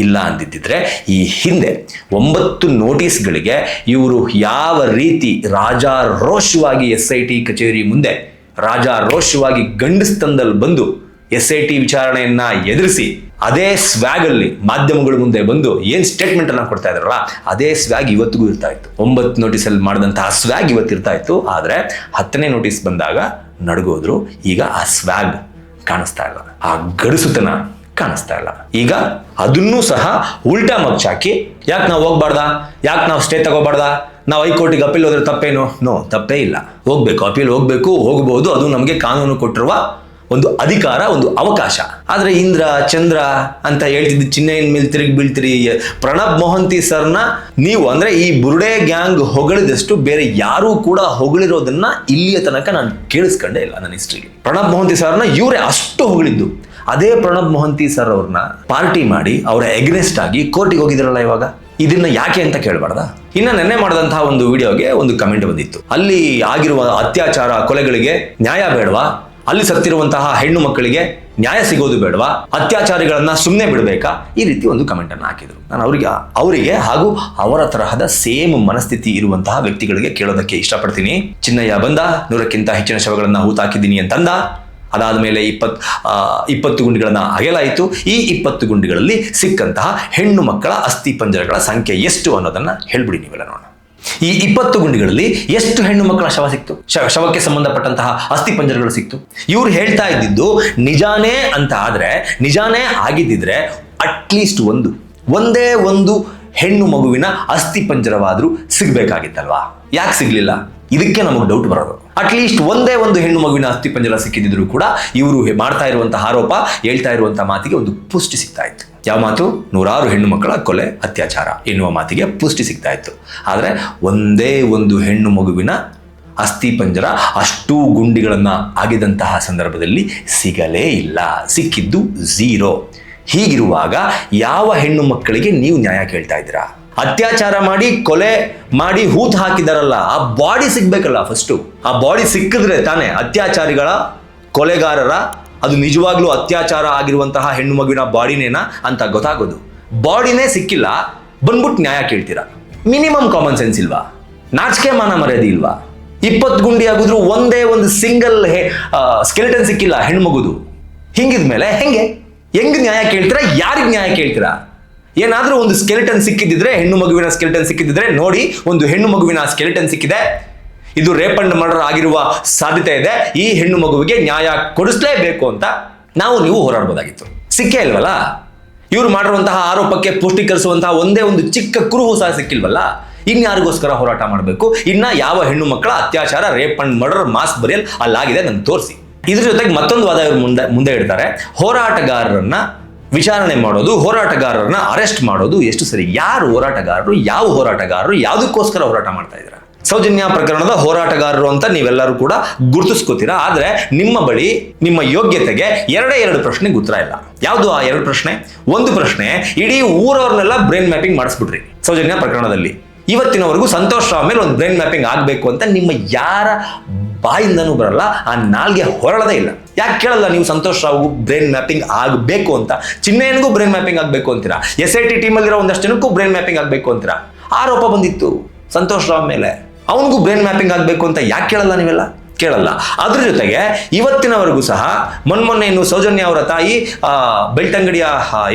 ಇಲ್ಲ ಅಂದಿದ್ದರೆ ಈ ಹಿಂದೆ ಒಂಬತ್ತು ನೋಟಿಸ್ಗಳಿಗೆ ಇವರು ಯಾವ ರೀತಿ ರಾಜಾರೋಷವಾಗಿ ಎಸ್ ಐ ಟಿ ಕಚೇರಿ ಮುಂದೆ, ರಾಜಾರೋಷವಾಗಿ ಗಂಡಸ್ತಂದಲ್ಲಿ ಬಂದು ಎಸ್ ಐ ಟಿ ವಿಚಾರಣೆಯನ್ನು ಎದುರಿಸಿ ಅದೇ ಸ್ವ್ಯಾಗ್ ಅಲ್ಲಿ ಮಾಧ್ಯಮಗಳ ಮುಂದೆ ಬಂದು ಏನು ಸ್ಟೇಟ್ಮೆಂಟ್ ಅನ್ನ ಕೊಡ್ತಾ ಇದ್ರಲ್ಲ ಅದೇ ಸ್ವ್ಯಾಗ್ ಇವತ್ತಿಗೂ ಇರ್ತಾ ಇತ್ತು. ಒಂಬತ್ತು ನೋಟಿಸ್ ಅಲ್ಲಿ ಮಾಡಿದಂತಹ ಸ್ವ್ಯಾಗ್ ಇವತ್ತು ಇರ್ತಾ ಇತ್ತು. ಆದ್ರೆ ಹತ್ತನೇ ನೋಟಿಸ್ ಬಂದಾಗ ನಡ್ಗೋದ್ರು, ಈಗ ಆ ಸ್ವ್ಯಾಗ್ ಕಾಣಿಸ್ತಾ ಇಲ್ಲ. ಆ ಗಡುಸುತನ ಕಾಣಿಸ್ತಾ ಇಲ್ಲ. ಈಗ ಅದನ್ನೂ ಸಹ ಉಲ್ಟಾ ಮಗ್ಚಾಕಿ ಯಾಕೆ ನಾವು ಹೋಗ್ಬಾರ್ದ? ಯಾಕೆ ನಾವು ಸ್ಟೇ ತಗೋಬಾರ್ದ? ನಾವು ಹೈಕೋರ್ಟಿಗೆ ಅಪೀಲ್ ಹೋದ್ರೆ ತಪ್ಪೇನು? ನೋ, ತಪ್ಪೇ ಇಲ್ಲ. ಹೋಗ್ಬೇಕು, ಅಪೀಲ್ ಹೋಗ್ಬೇಕು, ಹೋಗ್ಬೋದು. ಅದು ನಮಗೆ ಕಾನೂನು ಕೊಟ್ಟಿರುವ ಒಂದು ಅಧಿಕಾರ, ಒಂದು ಅವಕಾಶ. ಆದರೆ ಇಂದ್ರ, ಚಂದ್ರ ಅಂತ ಹೇಳ್ತಿದ್ದು ಚಿನ್ನೈನ್ ಮೇಲೆ ತಿರುಗಿ ಬೀಳ್ತೀರಿ. ಪ್ರಣಬ್ ಮೊಹಂತಿ ಸರ್ನ ನೀವು, ಅಂದರೆ ಈ ಬುರುಡೆ ಗ್ಯಾಂಗ್ ಹೊಗಳಿದಷ್ಟು ಬೇರೆ ಯಾರೂ ಕೂಡ ಹೊಗಳಿರೋದನ್ನ ಇಲ್ಲಿಯ ತನಕ ನಾನು ಕೇಳಿಸ್ಕೊಂಡೇ ಇಲ್ಲ ನನ್ನ ಹಿಸ್ಟ್ರಿಗೆ. ಪ್ರಣಬ್ ಮೊಹಂತಿ ಸರ್ನ ಇವರೇ ಅಷ್ಟು ಹೊಗಳಿದ್ದು. ಅದೇ ಪ್ರಣಬ್ ಮೊಹಂತಿ ಸರ್ ಅವ್ರನ್ನ ಪಾರ್ಟಿ ಮಾಡಿ ಅವರ ಎಗ್ನೆಸ್ಟ್ ಆಗಿ ಕೋರ್ಟಿಗೆ ಹೋಗಿದ್ರಲ್ಲ ಇವಾಗ? ಇದನ್ನ ಯಾಕೆ ಅಂತ ಕೇಳಬಾರ್ದ? ಇನ್ನ ನೆನ್ನೆ ಮಾಡಿದಂತಹ ಒಂದು ವಿಡಿಯೋಗೆ ಒಂದು ಕಮೆಂಟ್ ಬಂದಿತ್ತು. ಅಲ್ಲಿ ಆಗಿರುವ ಅತ್ಯಾಚಾರ ಕೊಲೆಗಳಿಗೆ ನ್ಯಾಯ ಬೇಡವಾ? ಅಲ್ಲಿ ಸತ್ತಿರುವಂತಹ ಹೆಣ್ಣು ಮಕ್ಕಳಿಗೆ ನ್ಯಾಯ ಸಿಗೋದು ಬೇಡವಾ? ಅತ್ಯಾಚಾರಿಗಳನ್ನ ಸುಮ್ಮನೆ ಬಿಡಬೇಕಾ? ಈ ರೀತಿ ಒಂದು ಕಮೆಂಟ್ ಅನ್ನು ಹಾಕಿದ್ರು. ನಾನು ಅವರಿಗೆ ಅವರಿಗೆ ಹಾಗೂ ಅವರ ತರಹದ ಸೇಮ್ ಮನಸ್ಥಿತಿ ಇರುವಂತಹ ವ್ಯಕ್ತಿಗಳಿಗೆ ಕೇಳೋದಕ್ಕೆ ಇಷ್ಟಪಡ್ತೀನಿ. ಚಿನ್ನಯ್ಯ ಬಂದ, ನೂರಕ್ಕಿಂತ ಹೆಚ್ಚಿನ ಶವಗಳನ್ನ ಹೂತಾಕಿದ್ದೀನಿ ಅಂತಂದ. ಅದಾದ ಮೇಲೆ ಇಪ್ಪತ್ ಇಪ್ಪತ್ತು ಗುಂಡಿಗಳನ್ನ ಅಗೆಲಾಯಿತು ಈ ಇಪ್ಪತ್ತು ಗುಂಡಿಗಳಲ್ಲಿ ಸಿಕ್ಕಂತಹ ಹೆಣ್ಣು ಮಕ್ಕಳ ಅಸ್ಥಿ ಪಂಜರಗಳ ಸಂಖ್ಯೆ ಎಷ್ಟು ಅನ್ನೋದನ್ನ ಹೇಳ್ಬಿಡಿ ನೀವೆಲ್ಲ ನೋಡೋಣ. ಈ ಇಪ್ಪತ್ತು ಗುಂಡಿಗಳಲ್ಲಿ ಎಷ್ಟು ಹೆಣ್ಣು ಮಕ್ಕಳ ಶವ ಸಿಕ್ತು? ಶವಕ್ಕೆ ಸಂಬಂಧಪಟ್ಟಂತಹ ಅಸ್ಥಿ ಪಂಜರಗಳು ಸಿಕ್ತು. ಇವ್ರು ಹೇಳ್ತಾ ಇದ್ದಿದ್ದು ನಿಜಾನೇ ಅಂತ ಆದ್ರೆ, ನಿಜಾನೇ ಆಗಿದ್ದಿದ್ರೆ ಅಟ್ಲೀಸ್ಟ್ ಒಂದು, ಒಂದೇ ಒಂದು ಹೆಣ್ಣು ಮಗುವಿನ ಅಸ್ಥಿ ಪಂಜರವಾದ್ರೂ ಸಿಗ್ಬೇಕಾಗಿತ್ತಲ್ವಾ? ಯಾಕೆ ಸಿಗ್ಲಿಲ್ಲ? ಇದಕ್ಕೆ ನಮಗೆ ಡೌಟ್ ಬರೋದು. ಅಟ್ಲೀಸ್ಟ್ ಒಂದೇ ಒಂದು ಹೆಣ್ಣು ಮಗುವಿನ ಅಸ್ಥಿ ಪಂಜರ ಸಿಕ್ಕಿದ್ರು ಕೂಡ ಇವರು ಮಾಡ್ತಾ ಇರುವಂತಹ ಆರೋಪ, ಹೇಳ್ತಾ ಇರುವಂತಹ ಮಾತಿಗೆ ಒಂದು ಪುಷ್ಟಿ ಸಿಗ್ತಾ ಇತ್ತು. ಯಾವ ಮಾತು? ನೂರಾರು ಹೆಣ್ಣು ಮಕ್ಕಳ ಕೊಲೆ, ಅತ್ಯಾಚಾರ ಎನ್ನುವ ಮಾತಿಗೆ ಪುಷ್ಟಿ ಸಿಗ್ತಾ ಇತ್ತು ಆದರೆ ಒಂದೇ ಒಂದು ಹೆಣ್ಣು ಮಗುವಿನ ಅಸ್ಥಿ ಪಂಜರ ಅಷ್ಟೂ ಗುಂಡಿಗಳನ್ನು ಆಗಿದಂತಹ ಸಂದರ್ಭದಲ್ಲಿ ಸಿಗಲೇ ಇಲ್ಲ. ಸಿಕ್ಕಿದ್ದು ಝೀರೋ. ಹೀಗಿರುವಾಗ ಯಾವ ಹೆಣ್ಣು ಮಕ್ಕಳಿಗೆ ನೀವು ನ್ಯಾಯ ಕೇಳ್ತಾ ಇದ್ದೀರಾ? ಅತ್ಯಾಚಾರ ಮಾಡಿ, ಕೊಲೆ ಮಾಡಿ ಹೂತ್ ಹಾಕಿದಾರಲ್ಲ, ಆ ಬಾಡಿ ಸಿಗ್ಬೇಕಲ್ಲ ಫಸ್ಟು ಆ ಬಾಡಿ ಸಿಕ್ಕಿದ್ರೆ ತಾನೇ ಅತ್ಯಾಚಾರಿಗಳ, ಕೊಲೆಗಾರರ ಅದು ನಿಜವಾಗ್ಲೂ ಅತ್ಯಾಚಾರ ಆಗಿರುವಂತಹ ಹೆಣ್ಣು ಮಗುವಿನ ಬಾಡಿನೇನಾ ಅಂತ ಗೊತ್ತಾಗೋದು. ಬಾಡಿನೇ ಸಿಕ್ಕಿಲ್ಲ, ಬಂದ್ಬಿಟ್ಟು ನ್ಯಾಯ ಕೇಳ್ತೀರಾ? ಮಿನಿಮಮ್ ಕಾಮನ್ ಸೆನ್ಸ್ ಇಲ್ವಾ? ನಾಚಿಕೆ ಮಾನ ಮರ್ಯಾದೆ ಇಲ್ವಾ? ಇಪ್ಪತ್ತು ಗುಂಡಿ ಆಗಿದ್ರು ಒಂದೇ ಒಂದು ಸಿಂಗಲ್ ಸ್ಕೆಲಿಟನ್ ಸಿಕ್ಕಿಲ್ಲ ಹೆಣ್ಮಗುದು ಹಿಂಗಿದ್ಮೇಲೆ ಹೆಂಗೆ? ಹೆಂಗ್ ನ್ಯಾಯ ಕೇಳ್ತೀರಾ? ಯಾರಿಗೆ ನ್ಯಾಯ ಕೇಳ್ತೀರಾ? ಏನಾದರೂ ಒಂದು ಸ್ಕೆಲಿಟನ್ ಸಿಕ್ಕಿದ್ರೆ ಹೆಣ್ಣು ಮಗುವಿನ ಸ್ಕೆಲಿಟನ್ ಸಿಕ್ಕಿದ್ರೆ ನೋಡಿ, ಒಂದು ಹೆಣ್ಣು ಮಗುವಿನ ಸ್ಕೆಲಿಟನ್ ಸಿಕ್ಕಿದೆ. ಇದು ರೇಪ್ ಅಂಡ್ ಮರ್ಡರ್ ಆಗಿರುವ ಸಾಧ್ಯತೆ ಇದೆ. ಈ ಹೆಣ್ಣು ಮಗುವಿಗೆ ನ್ಯಾಯ ಕೊಡಿಸ್ಲೇಬೇಕು ಅಂತ ನಾವು ನೀವು ಹೋರಾಡಬಹುದಾಗಿತ್ತು ಸಿಕ್ಕೇ ಇಲ್ವಲ್ಲ? ಇವ್ರು ಮಾಡಿರುವಂತಹ ಆರೋಪಕ್ಕೆ ಪುಷ್ಟೀಕರಿಸುವಂತಹ ಒಂದೇ ಒಂದು ಚಿಕ್ಕ ಕುರುಹು ಸಹ ಸಿಕ್ಕಿಲ್ವಲ್ಲ? ಇನ್ಯಾರಿಗೋಸ್ಕರ ಹೋರಾಟ ಮಾಡಬೇಕು? ಇನ್ನ ಯಾವ ಹೆಣ್ಣು ಮಕ್ಕಳ ಅತ್ಯಾಚಾರ rape and murder, mass burial ಅಲ್ಲಾಗಿದೆ ನಂಗೆ ತೋರಿಸಿ. ಇದ್ರ ಜೊತೆಗೆ ಮತ್ತೊಂದು ವಾದ ಇವರು ಮುಂದೆ ಮುಂದೆ ಇಡ್ತಾರೆ. ಹೋರಾಟಗಾರರನ್ನ ವಿಚಾರಣೆ ಮಾಡೋದು, ಹೋರಾಟಗಾರರನ್ನ ಅರೆಸ್ಟ್ ಮಾಡೋದು ಎಷ್ಟು ಸರಿ? ಯಾರು ಹೋರಾಟಗಾರರು, ಯಾವ ಹೋರಾಟಗಾರರು, ಯಾವುದಕ್ಕೋಸ್ಕರ ಹೋರಾಟ ಮಾಡ್ತಾ ಇದ್ದೀರಾ? ಸೌಜನ್ಯ ಪ್ರಕರಣದ ಹೋರಾಟಗಾರರು ಅಂತ ನೀವೆಲ್ಲರೂ ಕೂಡ ಗುರುತಿಸ್ಕೋತೀರಾ? ಆದರೆ ನಿಮ್ಮ ಬಳಿ, ನಿಮ್ಮ ಯೋಗ್ಯತೆಗೆ ಎರಡೇ ಎರಡು ಪ್ರಶ್ನೆಗೆ ಉತ್ತರ ಇಲ್ಲ. ಯಾವುದು ಆ ಎರಡು ಪ್ರಶ್ನೆ? ಒಂದು ಪ್ರಶ್ನೆ, ಇಡೀ ಊರವ್ರನ್ನೆಲ್ಲ ಬ್ರೈನ್ ಮ್ಯಾಪಿಂಗ್ ಮಾಡಿಸ್ಬಿಟ್ರಿ ಸೌಜನ್ಯ ಪ್ರಕರಣದಲ್ಲಿ. ಇವತ್ತಿನವರೆಗೂ ಸಂತೋಷ್ ರಾವ್ ಮೇಲೆ ಒಂದು ಬ್ರೈನ್ ಮ್ಯಾಪಿಂಗ್ ಆಗಬೇಕು ಅಂತ ನಿಮ್ಮ ಯಾರ ಬಾಯಿಂದನೂ ಬರಲ್ಲ, ಆ ನಾಲ್ಗೆ ಹೊರಳದೇ ಇಲ್ಲ. ಯಾಕೆ ಕೇಳಲ್ಲ ನೀವು ಸಂತೋಷ್ ರಾವ್ಗೂ ಬ್ರೈನ್ ಮ್ಯಾಪಿಂಗ್ ಆಗಬೇಕು ಅಂತ? ಚಿನ್ನೇನಿಗೂ ಬ್ರೈನ್ ಮ್ಯಾಪಿಂಗ್ ಆಗಬೇಕು ಅಂತೀರಾ? ಎಸ್ ಐ ಟಿ ಟೀಮಲ್ಲಿರೋ ಒಂದಷ್ಟು ಜನಕ್ಕೂ ಬ್ರೈನ್ ಮ್ಯಾಪಿಂಗ್ ಆಗಬೇಕು ಅಂತೀರಾ? ಆರೋಪ ಬಂದಿತ್ತು ಸಂತೋಷ್ ರಾವ್ ಮೇಲೆ. ಅವನಿಗೂ ಬ್ರೈನ್ ಮ್ಯಾಪಿಂಗ್ ಆಗಬೇಕು ಅಂತ ಯಾಕೆ ಕೇಳಲ್ಲ ನೀವೆಲ್ಲ? ಕೇಳಲ್ಲ. ಅದ್ರ ಜೊತೆಗೆ ಇವತ್ತಿನವರೆಗೂ ಸಹ ಮೊನ್ಮೊನ್ನೆ ಇನ್ನು ಸೌಜನ್ಯ ಅವರ ತಾಯಿ ಬೆಳ್ತಂಗಡಿಯ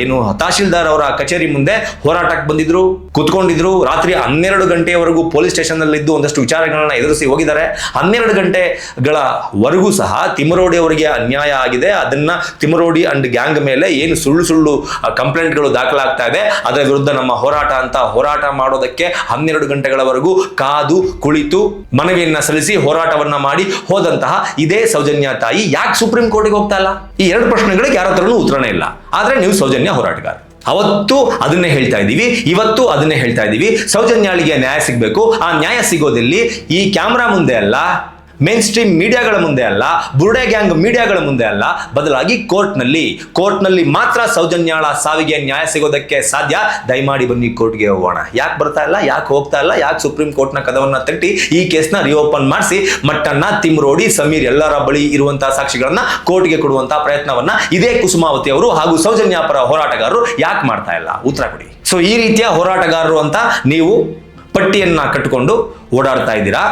ಏನು, ತಹಶೀಲ್ದಾರ್ ಅವರ ಕಚೇರಿ ಮುಂದೆ ಹೋರಾಟಕ್ಕೆ ಬಂದಿದ್ರು, ಕುತ್ಕೊಂಡಿದ್ರು. ರಾತ್ರಿ ಹನ್ನೆರಡು ಗಂಟೆಯವರೆಗೂ ಪೊಲೀಸ್ ಸ್ಟೇಷನ್ ಇದ್ದು ಒಂದಷ್ಟು ವಿಚಾರಗಳನ್ನ ಎದುರಿಸಿ ಹೋಗಿದ್ದಾರೆ. ಹನ್ನೆರಡು ಗಂಟೆಗಳವರೆಗೂ ಸಹ ತಿಮರೋಡಿ ಅವರಿಗೆ ಅನ್ಯಾಯ ಆಗಿದೆ. ಅದನ್ನ ತಿಮರೋಡಿ ಅಂಡ್ ಗ್ಯಾಂಗ್ ಮೇಲೆ ಏನು ಸುಳ್ಳು ಸುಳ್ಳು ಕಂಪ್ಲೇಂಟ್ಗಳು ದಾಖಲಾಗ್ತಾ ಇದೆ. ಅದರ ವಿರುದ್ಧ ನಮ್ಮ ಹೋರಾಟ ಅಂತ ಹೋರಾಟ ಮಾಡೋದಕ್ಕೆ ಹನ್ನೆರಡು ಗಂಟೆಗಳವರೆಗೂ ಕಾದು ಕುಳಿತು ಮನವಿಯನ್ನ ಸಲ್ಲಿಸಿ ಹೋರಾಟವನ್ನ ಮಾಡಿ ಹೋದಂತಹ ಇದೇ ಸೌಜನ್ಯ ತಾಯಿ ಯಾಕೆ ಸುಪ್ರೀಂ ಕೋರ್ಟ್ಗೆ ಹೋಗ್ತಾ ಇಲ್ಲ? ಈ ಎರಡು ಪ್ರಶ್ನೆಗಳಿಗೆ ಯಾರ ಹತ್ರನೂ ಉತ್ತರನೇ ಇಲ್ಲ. ಆದ್ರೆ ನೀವು ಸೌಜನ್ಯ ಹೋರಾಟಗಾರ. ಅವತ್ತು ಅದನ್ನೇ ಹೇಳ್ತಾ ಇದ್ದೀವಿ, ಇವತ್ತು ಅದನ್ನೇ ಹೇಳ್ತಾ ಇದ್ದೀವಿ. ಸೌಜನ್ಯಾಳಿಗೆ ನ್ಯಾಯ ಸಿಗಬೇಕು. ಆ ನ್ಯಾಯ ಸಿಗೋದಿಲ್ಲಿ ಈ ಕ್ಯಾಮ್ರಾ ಮುಂದೆ ಅಲ್ಲ ಮೇನ್ ಸ್ಟ್ರೀಮ್ ಮೀಡಿಯಾಗಳ ಮುಂದೆ ಅಲ್ಲ, ಬುರುಡೆ ಗ್ಯಾಂಗ್ ಮೀಡಿಯಾಗಳ ಮುಂದೆ ಅಲ್ಲ, ಬದಲಾಗಿ ಕೋರ್ಟ್ನಲ್ಲಿ ಕೋರ್ಟ್ನಲ್ಲಿ ಮಾತ್ರ ಸೌಜನ್ಯಾಳ ಸಾವಿಗೆ ನ್ಯಾಯ ಸಿಗೋದಕ್ಕೆ ಸಾಧ್ಯ? ದಯಮಾಡಿ ಬನ್ನಿ ಕೋರ್ಟ್ಗೆ ಹೋಗೋಣ. ಯಾಕೆ ಬರ್ತಾ ಇಲ್ಲ? ಯಾಕೆ ಹೋಗ್ತಾ ಇಲ್ಲ? ಯಾಕೆ ಸುಪ್ರೀಂ ಕೋರ್ಟ್ನ ಕದವನ್ನ ತಟ್ಟಿ ಈ ಕೇಸ್ನ ರಿಓಪನ್ ಮಾಡಿಸಿ ಮಟ್ಟನ್ನ ತಿಮ್ರೋಡಿ, ಸಮೀರ್ ಎಲ್ಲರ ಬಳಿ ಇರುವಂತಹ ಸಾಕ್ಷಿಗಳನ್ನ ಕೋರ್ಟ್ಗೆ ಕೊಡುವಂತಹ ಪ್ರಯತ್ನವನ್ನ ಇದೇ ಕುಸುಮಾವತಿ ಅವರು ಹಾಗೂ ಸೌಜನ್ಯ ಪರ ಹೋರಾಟಗಾರರು ಯಾಕೆ ಮಾಡ್ತಾ ಇಲ್ಲ? ಉತ್ತರ ಕೊಡಿ. ಸೊ ಈ ರೀತಿಯ ಹೋರಾಟಗಾರರು ಅಂತ ನೀವು ಪಟ್ಟಿಯನ್ನ ಕಟ್ಟಿಕೊಂಡು ಓಡಾಡ್ತಾ ಇದ್ದೀರಾ?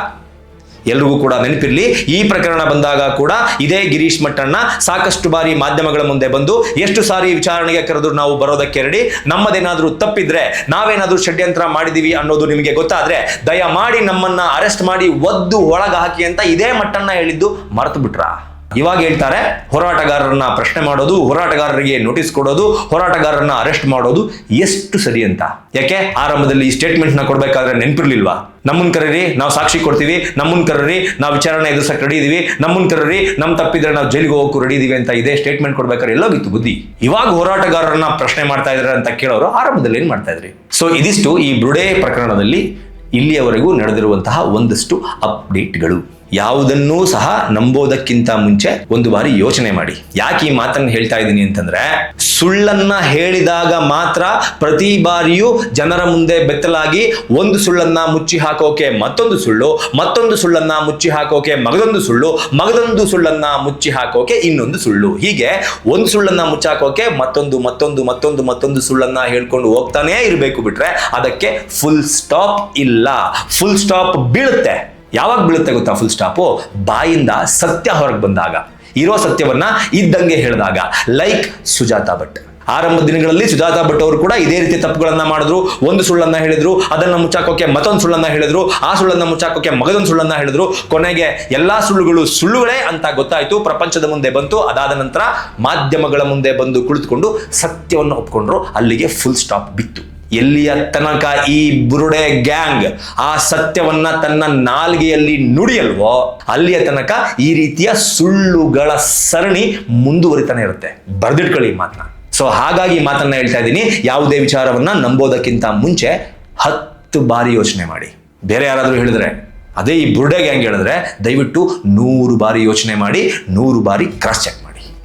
ಎಲ್ರಿಗೂ ಕೂಡ ನೆನಪಿರಲಿ, ಈ ಪ್ರಕರಣ ಬಂದಾಗ ಕೂಡ ಇದೇ ಗಿರೀಶ್ ಮಟ್ಟಣ್ಣ ಸಾಕಷ್ಟು ಬಾರಿ ಮಾಧ್ಯಮಗಳ ಮುಂದೆ ಬಂದು ಎಷ್ಟು ಸಾರಿ ವಿಚಾರಣೆಗೆ ಕರೆದ್ರು ನಾವು ಬರೋದಕ್ಕೆ ರೆಡಿ ನಮ್ಮದೇನಾದ್ರೂ ತಪ್ಪಿದ್ರೆ ನಾವೇನಾದ್ರೂ ಷಡ್ಯಂತ್ರ ಮಾಡಿದೀವಿ ಅನ್ನೋದು ನಿಮಗೆ ಗೊತ್ತಾದ್ರೆ ದಯಮಾಡಿ ನಮ್ಮನ್ನ ಅರೆಸ್ಟ್ ಮಾಡಿ ಒದ್ದು ಒಳಗ ಹಾಕಿ ಅಂತ ಇದೇ ಮಟ್ಟಣ್ಣ ಹೇಳಿದ್ದು ಮರೆತು ಬಿಟ್ರಾ ಇವಾಗ ಹೇಳ್ತಾರೆ, ಹೋರಾಟಗಾರರನ್ನ ಪ್ರಶ್ನೆ ಮಾಡೋದು, ಹೋರಾಟಗಾರರಿಗೆ ನೋಟಿಸ್ ಕೊಡೋದು, ಹೋರಾಟಗಾರರನ್ನ ಅರೆಸ್ಟ್ ಮಾಡೋದು ಎಷ್ಟು ಸರಿ ಅಂತ. ಯಾಕೆ? ಆರಂಭದಲ್ಲಿ ಈ ಸ್ಟೇಟ್ಮೆಂಟ್ನ ಕೊಡ್ಬೇಕಾದ್ರೆ ನೆನಪಿರ್ಲಿಲ್ವಾ? ನಮ್ಮನ್ ಕರೀರಿ, ನಾವು ಸಾಕ್ಷಿ ಕೊಡ್ತೀವಿ, ನಮ್ಮನ್ ಕರೀರಿ, ನಾವು ವಿಚಾರಣೆ ಎದುರ್ಸಕ್ ರೆಡಿ ಇದೀವಿ, ನಮ್ಮನ್ ಕರೀರಿ, ನಮ್ ತಪ್ಪಿದ್ರೆ ನಾವು ಜೈಲಿಗೆ ಹೋಗೋಕ್ಕೂ ರೆಡಿ ಇದೀವಿ ಅಂತ ಇದೇ ಸ್ಟೇಟ್ಮೆಂಟ್ ಕೊಡ್ಬೇಕಾದ್ರೆ ಎಲ್ಲೋಗಿತ್ತು ಬುದ್ಧಿ. ಇವಾಗ ಹೋರಾಟಗಾರರನ್ನ ಪ್ರಶ್ನೆ ಮಾಡ್ತಾ ಇದಾರೆ ಅಂತ ಕೇಳೋರು ಆರಂಭದಲ್ಲಿ ಏನ್ ಮಾಡ್ತಾ ಇದ್ರಿ? ಸೊ ಇದಿಷ್ಟು ಈ ಬ್ರುಡೆ ಪ್ರಕರಣದಲ್ಲಿ ಇಲ್ಲಿಯವರೆಗೂ ನಡೆದಿರುವಂತಹ ಒಂದಷ್ಟು ಅಪ್ಡೇಟ್ಗಳು ಯಾವುದನ್ನೂ ಸಹ ನಂಬೋದಕ್ಕಿಂತ ಮುಂಚೆ ಒಂದು ಬಾರಿ ಯೋಚನೆ ಮಾಡಿ. ಯಾಕೆ ಈ ಮಾತನ್ನು ಹೇಳ್ತಾ ಇದ್ದೀನಿ ಅಂತಂದ್ರೆ, ಸುಳ್ಳನ್ನ ಹೇಳಿದಾಗ ಮಾತ್ರ ಪ್ರತಿ ಬಾರಿಯೂ ಜನರ ಮುಂದೆ ಬೆತ್ತಲಾಗಿ ಒಂದು ಸುಳ್ಳನ್ನ ಮುಚ್ಚಿ ಹಾಕೋಕೆ ಮತ್ತೊಂದು ಸುಳ್ಳು, ಮತ್ತೊಂದು ಸುಳ್ಳನ್ನ ಮುಚ್ಚಿ ಹಾಕೋಕೆ ಮಗದೊಂದು ಸುಳ್ಳು, ಮಗದೊಂದು ಸುಳ್ಳನ್ನ ಮುಚ್ಚಿ ಹಾಕೋಕೆ ಇನ್ನೊಂದು ಸುಳ್ಳು. ಹೀಗೆ ಒಂದು ಸುಳ್ಳನ್ನ ಮುಚ್ಚಾಕೋಕೆ ಮತ್ತೊಂದು ಮತ್ತೊಂದು ಮತ್ತೊಂದು ಮತ್ತೊಂದು ಸುಳ್ಳನ್ನ ಹೇಳ್ಕೊಂಡು ಹೋಗ್ತಾನೇ ಇರಬೇಕು ಬಿಟ್ರೆ ಅದಕ್ಕೆ ಫುಲ್ ಸ್ಟಾಪ್ ಇಲ್ಲ. ಫುಲ್ ಸ್ಟಾಪ್ ಬೀಳುತ್ತೆ. ಯಾವಾಗ ಬೀಳುತ್ತೆ ಗೊತ್ತಾ ಫುಲ್ ಸ್ಟಾಪು ಬಾಯಿಂದ ಸತ್ಯ ಹೊರಗೆ ಬಂದಾಗ. ಇರೋ ಸತ್ಯವನ್ನ ಇದ್ದಂಗೆ ಹೇಳಿದಾಗ. ಲೈಕ್ ಸುಜಾತಾ ಭಟ್. ಆರಂಭ ದಿನಗಳಲ್ಲಿ ಸುಜಾತಾ ಭಟ್ ಅವರು ಕೂಡ ಇದೇ ರೀತಿ ತಪ್ಪುಗಳನ್ನ ಮಾಡಿದ್ರು. ಒಂದು ಸುಳ್ಳನ್ನ ಹೇಳಿದ್ರು, ಅದನ್ನ ಮುಚ್ಚಾಕೋಕೆ ಮತ್ತೊಂದು ಸುಳ್ಳನ್ನ ಹೇಳಿದ್ರು, ಆ ಸುಳ್ಳನ್ನ ಮುಚ್ಚಾಕೋಕೆ ಮಗದೊಂದು ಸುಳ್ಳನ್ನ ಹೇಳಿದ್ರು. ಕೊನೆಗೆ ಎಲ್ಲಾ ಸುಳ್ಳುಗಳು ಸುಳ್ಳುಗಳೇ ಅಂತ ಗೊತ್ತಾಯ್ತು. ಪ್ರಪಂಚದ ಮುಂದೆ ಬಂತು. ಅದಾದ ನಂತರ ಮಾಧ್ಯಮಗಳ ಮುಂದೆ ಬಂದು ಕುಳಿತುಕೊಂಡು ಸತ್ಯವನ್ನು ಒಪ್ಕೊಂಡ್ರು. ಅಲ್ಲಿಗೆ ಫುಲ್ ಸ್ಟಾಪ್ ಬಿತ್ತು. ಎಲ್ಲಿಯ ತನಕ ಈ ಬುರುಡೆ ಗ್ಯಾಂಗ್ ಆ ಸತ್ಯವನ್ನ ತನ್ನ ನಾಲ್ಗೆಯಲ್ಲಿ ನುಡಿಯಲ್ವೋ, ಅಲ್ಲಿಯ ತನಕ ಈ ರೀತಿಯ ಸುಳ್ಳುಗಳ ಸರಣಿ ಮುಂದುವರಿತಾನೆ ಇರುತ್ತೆ. ಬರ್ದಿಟ್ಕೊಳ್ಳಿ ಈ ಮಾತನ್ನ ಸೊ ಹಾಗಾಗಿ ಮಾತನ್ನ ಹೇಳ್ತಾ ಇದ್ದೀನಿ. ಯಾವುದೇ ವಿಚಾರವನ್ನ ನಂಬೋದಕ್ಕಿಂತ ಮುಂಚೆ ಹತ್ತು ಬಾರಿ ಯೋಚನೆ ಮಾಡಿ. ಬೇರೆ ಯಾರಾದರೂ ಹೇಳಿದ್ರೆ, ಅದೇ ಈ ಬುರುಡೆ ಗ್ಯಾಂಗ್ ಹೇಳಿದ್ರೆ ದಯವಿಟ್ಟು ನೂರು ಬಾರಿ ಯೋಚನೆ ಮಾಡಿ, ನೂರು ಬಾರಿ ಕ್ರಾಸ್ ಚೆಕ್ ಮಾಡಿ.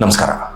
ನಮಸ್ಕಾರ.